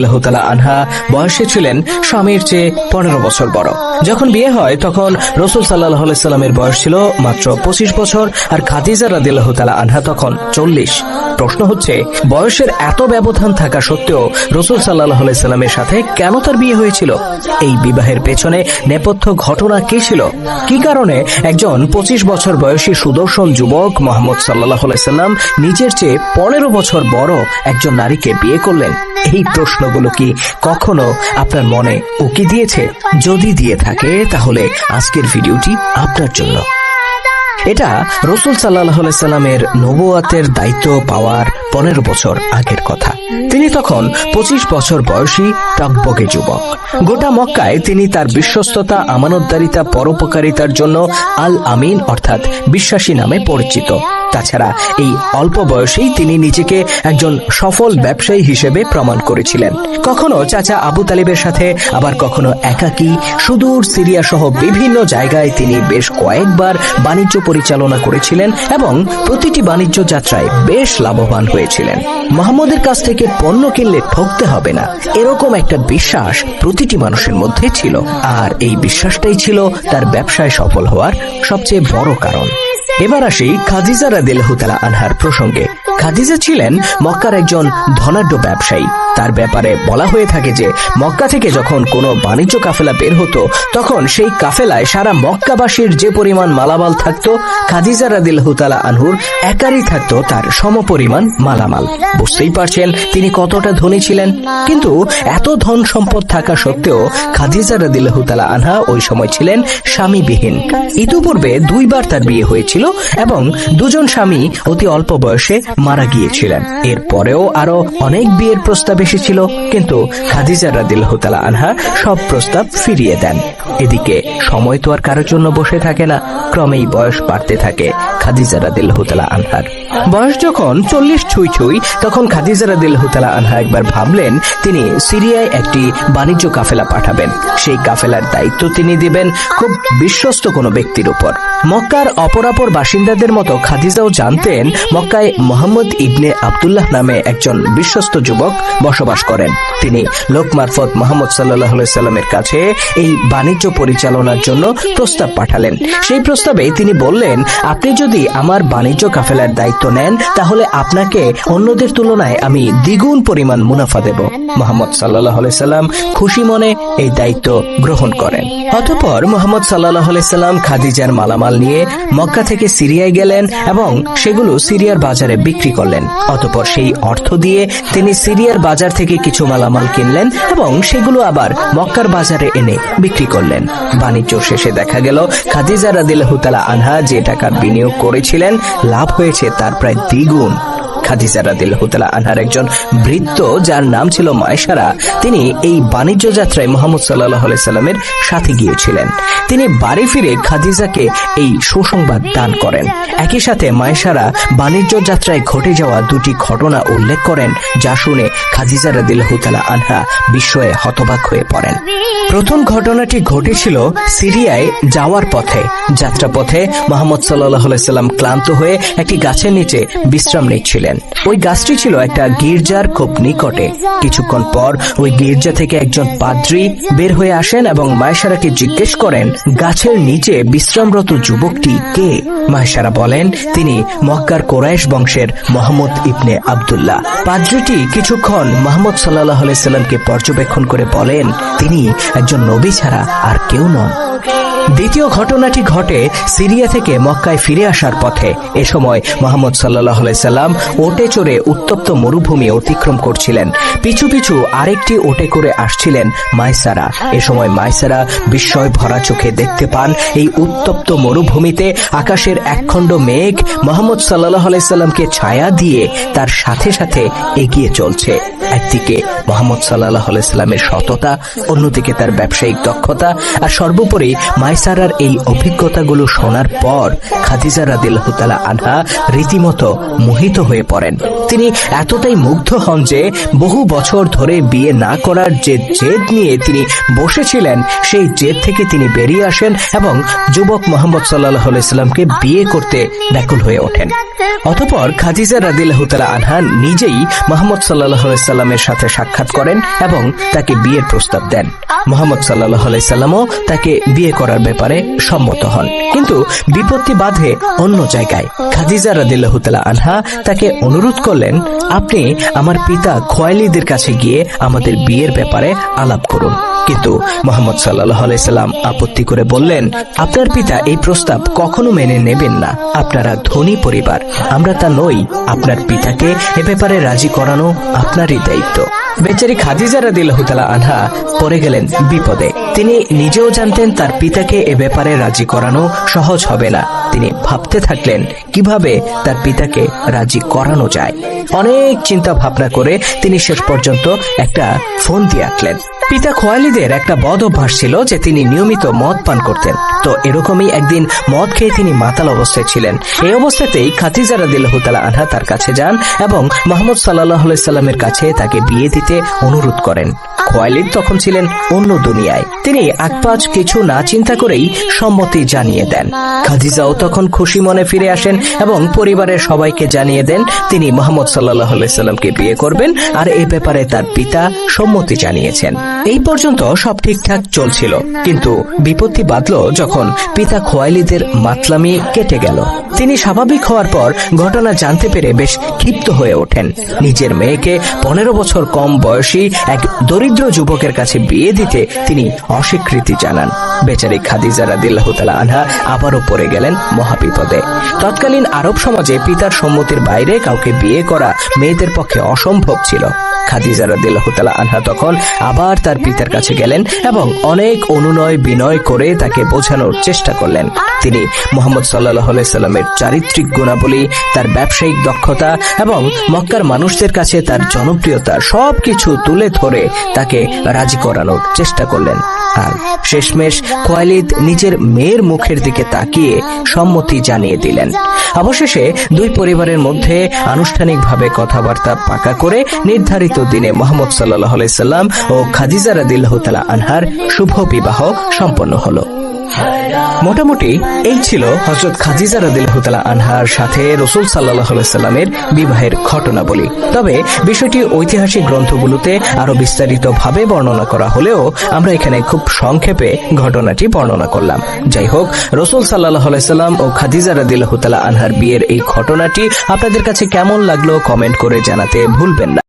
আল্লাহতালা আনহা বয়সে ছিলেন স্বামীর চেয়ে পনেরো বছর বড়। যখন বিয়ে হয়, তখন রসুল সাল্লাহ সাল্লামের বয়স ছিল মাত্র পঁচিশ বছর আর খাদিজা রাদিল্লাহ তালা আনহা তখন চল্লিশ। প্রশ্ন হচ্ছে, বয়সের এত ব্যবধান থাকা সত্ত্বেও রসুল সাল্লাহ সাল্লামের সাথে কেন তার বিয়ে হয়েছিল? এই বিবাহের পেছনে নেপথ্য ঘটনা কি ছিল? কি কারণে একজন পঁচিশ বছর বয়সী সুদর্শন যুবক মোহাম্মদ সাল্লাহ সাল্লাম নিজের চেয়ে পনেরো বছর বড় একজন নারীকে বিয়ে করলেন? এই প্রশ্নগুলো কি কখনো আপনার মনে উকি দিয়েছে? যদি দিয়ে থাকে, তাহলে আজকের ভিডিওটি আপনার জন্য। এটা রসুল সাল্লামের নবুয়াতের দায়িত্ব পাওয়ার পনেরো বছর আগের কথা। তিনি তখন পঁচিশ বছর বয়সী টকবগে যুবক। গোটা মক্কায় তিনি তার বিশ্বস্ততা, আমানতদারিতা, পরোপকারিতার জন্য আল আমিন অর্থাৎ বিশ্বাসী নামে পরিচিত। তাছাড়া এই অল্প বয়সেই তিনি নিজেকে একজন সফল ব্যবসায়ী হিসেবে প্রমাণ করেছিলেন। কখনো চাচা আবু তালিবের সাথে, আবার কখনো একাকী, সুদূর সিরিয়া সহ বিভিন্ন জায়গায় তিনি বেশ কয়েকবার বাণিজ্য পরিচালনা করেছিলেন এবং প্রতিটি বাণিজ্য যাত্রায় বেশ লাভবান হয়েছিলেন। মোহাম্মদের কাছ থেকে পণ্য কিনলে ঠকতে হবে না। এরকম একটা বিশ্বাস প্রতিটি মানুষের মধ্যে ছিল। আর এই বিশ্বাসটাই ছিল তার ব্যবসায় সফল হওয়ার সবচেয়ে বড় কারণ। এবার আসি খাদিজা হুতালা আনহার প্রসঙ্গে। খাদিজা ছিলেন মক্কার একজন ধনাঢ্য ব্যবসায়ী। তার ব্যাপারে বলা হয়ে থাকে যে, মক্কা থেকে যখন কোনো বাণিজ্য কাফেলা বের হতো, তখন সেই কাফেলায় সারা মক্কাবাসীর যে পরিমাণ মালামাল থাকতো, খাদিজা রাদিল্লাহতালা আনহুর একারই থাকতো তার সমপরিমাণ মালামাল। বুঝতেই পারছেন তিনি কতটা ধনী ছিলেন। কিন্তু এত ধন সম্পদ থাকা সত্ত্বেও খাদিজা রাদিল্লাহতালা আনহা ওই সময় ছিলেন স্বামীবিহীন। ইতিপূর্বে দুইবার তার বিয়ে হয়েছিল এবং দুজন স্বামী অতি অল্প বয়সে মারা গিয়েছিলেন। এরপরেও আরও অনেক বিয়ের প্রস্তাব এসেছিল, কিন্তু খাদিজা রাদিল হুতালা আনহা সব প্রস্তাব ফিরিয়ে দেন। এদিকে সময় তো আর কারোর জন্য বসে থাকে না, ক্রমেই বয়স বাড়তে থাকে খাদিজা রাদিল্লাহ তালা আনহার। বয়স যখন চল্লিশ ছুঁই ছুঁই, তখন খাদিজা রাদিল্লাহ তালা আনহা একবার ভাবলেন তিনি সিরিয়ায় একটি বাণিজ্য কাফেলা পাঠাবেন। সেই কাফেলার দায়িত্ব তিনি দিবেন খুব বিশ্বস্ত কোনো ব্যক্তির উপর। মক্কার অপরাপর বাসিন্দাদের মতো খাদিজাও জানতেন মক্কায় মোহাম্মদ ইবনে আবদুল্লাহ নামে একজন বিশ্বস্ত যুবক বসবাস করেন। তিনি লোক মারফত মোহাম্মদ সাল্লাহ সাল্লামের কাছে এই বাণিজ্য পরিচালনার জন্য প্রস্তাব পাঠালেন। সেই প্রস্তাবে তিনি বললেন, আপনি যদি আমার বাণিজ্য কাফেলার দায়িত্ব নেন, তাহলে আপনাকে অন্যদের তুলনায় আমি দ্বিগুণ পরিমাণ মুনাফা দেব। মোহাম্মদ সাল্লাহ সাল্লাম খুশি মনে এই দায়িত্ব গ্রহণ করেন। অতঃপর মোহাম্মদ সাল্লাহ সাল্লাম খাদিজার মালামাল নিয়ে মক্কা থেকে সিরিয়ায় গেলেন এবং সেগুলো সিরিয়ার বাজারে বিক্রি করলেন। অতঃপর সেই অর্থ দিয়ে তিনি সিরিয়ার বাজার থেকে কিছু মালামাল কিনলেন এবং সেগুলো আবার মক্কার বাজারে এনে বিক্রি করলেন। বাণিজ্য শেষে দেখা গেল, খাদিজা রাদিল্লাহু হুতালা আনহা যে টাকা বিনিয়োগ করেছিলেন, লাভ হয়েছে তার প্রায় দ্বিগুণ। খাদিজা রাদিল্লাহু তাআলা আনহার একজন বৃত্ত যার নাম ছিল মায়সারা তিনি এই বাণিজ্য যাত্রায় মোহাম্মদ সাল্লাহ সাল্লামের সাথে গিয়েছিলেন। তিনি বাড়ি ফিরে খাদিজাকে এই সুসংবাদ দান করেন। একই সাথে মায়সারা বাণিজ্য যাত্রায় ঘটে যাওয়া দুটি ঘটনা উল্লেখ করেন, যা শুনে খাদিজা রাদিল্লাহু তাআলা আনহা বিস্ময়ে হতবাক হয়ে পড়েন। প্রথম ঘটনাটি ঘটেছিল সিরিয়ায় যাওয়ার পথে। যাত্রাপথে মোহাম্মদ সাল্লাহ সাল্লাম ক্লান্ত হয়ে একটি গাছের নিচে বিশ্রাম নিচ্ছিলেন। ওই গাছটি ছিল একটা গির্জার খুব নিকটে। কিছুক্ষণ পর ওই গির্জা থেকে একজন পাদ্রী বের হয়ে আসেন এবং মায়েশারাকে জিজ্ঞেস করেন, গাছের নিচে বিশ্রামরত যুবকটি কে? মায়েশারা বলেন, তিনি মক্কার কোরাইশ বংশের মোহাম্মদ ইবনে আবদুল্লাহ। পাদ্রীটি কিছুক্ষণ মোহাম্মদ সাল্লাহ সাল্লামকে পর্যবেক্ষণ করে বলেন, তিনি একজন নবী ছাড়া আর কেউ নন। দ্বিতীয় ঘটনাটি ঘটে সিরিয়া থেকে মক্কায় ফিরে আসার পথে। এ সময় মোহাম্মদ সাল্লাহ সাল্লাম ওটে চড়ে উত্তপ্ত মরুভূমি অতিক্রম করছিলেন। পিছু পিছু আরেকটি ওটে করে আসছিলেন মাইসারা। এ সময় মাইসারা বিস্ময় ভরা চোখে দেখতে পান এই উত্তপ্ত মরুভূমিতে আকাশের একখণ্ড মেঘ মোহাম্মদ সাল্লাহ সাল্লামকে ছায়া দিয়ে তার সাথে সাথে এগিয়ে চলছে। একদিকে মোহাম্মদ সাল্লাহ সাল্লামের সততা, অন্যদিকে তার ব্যবসায়িক দক্ষতা, আর সর্বোপরি মায়ের মাইসারার এই অভিজ্ঞতাগুলো শোনার পর খাদিজা রাদিল্লাহ তালা আনহা রীতিমতো মোহিত হয়ে পড়েন। তিনি এতটাই মুগ্ধ হন যে বহু বছর ধরে বিয়ে না করার যে জেদ নিয়ে তিনি বসেছিলেন, সেই জেদ থেকে তিনি বেরিয়ে আসেন এবং যুবক মোহাম্মদ সাল্লাহ আলাইস্লামকে বিয়ে করতে ব্যাকুল হয়ে ওঠেন। অতপর খাদিজা রাদিল্লাহ তালা আনহা নিজেই মোহাম্মদ সাল্লাহ সাল্লামের সাথে সাক্ষাৎ করেন এবং তাকে বিয়ের প্রস্তাব দেন। মোহাম্মদ সাল্লাহ আলাইসাল্লামও তাকে বিয়ে করার ব্যাপারে সম্মত হন। কিন্তু বিপত্তি বাধে অন্য জায়গায়। খাদিজা রাদিল্লাহ তালা আনহা তাকে অনুরোধ করলেন, আপনি আমার পিতা খোয়ালিদের কাছে গিয়ে আমাদের বিয়ের ব্যাপারে আলাপ করুন। কিন্তু মোহাম্মদ সাল্লাহ আলাইসাল্লাম আপত্তি করে বললেন, আপনার পিতা এই প্রস্তাব কখনো মেনে নেবেন না। আপনারা ধনী পরিবার। আমরা তা নই। আপনার পিতাকে এ ব্যাপারে রাজি করানো আপনারই দায়িত্ব। বেচারি খাদিজা রাদিল্লাহ তালা আনহা পড়ে গেলেন বিপদে। তিনি নিজেও জানতেন তার পিতাকে এ ব্যাপারে রাজি করানো সহজ হবে না। তিনি ভাবতে থাকলেন কীভাবে তার পিতাকে রাজি করানো যায়। অনেক চিন্তা ভাবনা করে তিনি শেষ পর্যন্ত একটা ফোন দিয়ে আঁকলেন। পিতা খোয়ালিদের একটা বদ অভ্যাস ছিল যে তিনি নিয়মিত মদ পান করতেন। তো এরকমই একদিন মদ খেয়ে তিনি মাতাল অবস্থায় ছিলেন। এই অবস্থাতেই খাতিজা রাদিল্লাহ তালা আনহা তার কাছে যান এবং মোহাম্মদ সাল্লাহ সাল্লামের কাছে তাকে বিয়ে দিতে অনুরোধ করেন। খোয়ালিদ তখন ছিলেন অন্য দুনিয়ায়। তিনি আকপাজ কিছু না চিন্তা করেই সম্মতি জানিয়ে দেন। খাদিজাও তখন খুশি মনে ফিরে আসেন এবং পরিবারের সবাইকে জানিয়ে দেন, তিনি মোহাম্মদ সাল্লাহ সাল্লামকে বিয়ে করবেন আর এই ব্যাপারে তার পিতা সম্মতি জানিয়েছেন। এই পর্যন্ত সব ঠিকঠাক চলছিল, কিন্তু বিপত্তি বাঁধল যখন পিতা খোয়ালিদের মাতলামি কেটে গেল। তিনি স্বাভাবিক হওয়ার পর ঘটনা জানতে পেরে বেশ ক্ষিপ্ত হয়ে ওঠেন। নিজের মেয়েকে পনেরো বছর কম বয়সী এক দরিদ্র যুবকের কাছে বিয়ে দিতে তিনি অস্বীকৃতি জানান। বেচারি খাদিজা রাদিল্লাহ তালা আনহা আবারও পড়ে গেলেন মহাবিপদে। তৎকালীন আরব সমাজে পিতার সম্মতির বাইরে কাউকে বিয়ে করা মেয়েদের পক্ষে অসম্ভব ছিল। তিনি মোহাম্মদ সাল্লাহ চারিত্রিক গুণাবলী, তার ব্যবসায়িক দক্ষতা এবং মক্কার মানুষদের কাছে তার জনপ্রিয়তা সবকিছু তুলে ধরে তাকে রাজি করানোর চেষ্টা করলেন। আর শেষমেশ খোয়ালিদ নিজের মেয়ের মুখের দিকে তাকিয়ে সম্মতি জানিয়ে দিলেন। অবশেষে দুই পরিবারের মধ্যে আনুষ্ঠানিকভাবে কথাবার্তা পাকা করে নির্ধারিত দিনে মোহাম্মদ সাল্লাহ সাল্লাম ও খাদিজা রাদিল্লাহ তালা আনহার শুভ বিবাহ সম্পন্ন হলো। মোটামুটি এই ছিল হজরত খাদিজা রাদিল্লাহতালা আনহার সাথে রসুল সাল্লাহ সাল্লামের বিবাহের ঘটনাবলী। তবে বিষয়টি ঐতিহাসিক গ্রন্থগুলোতে আরও বিস্তারিত ভাবে বর্ণনা করা হলেও আমরা এখানে খুব সংক্ষেপে ঘটনাটি বর্ণনা করলাম। যাই হোক, রসুল সাল্লাহ সাল্লাম ও খাদিজা রাদিল্লাহতালা আনহার বিয়ের এই ঘটনাটি আপনাদের কাছে কেমন লাগল কমেন্ট করে জানাতে ভুলবেন না।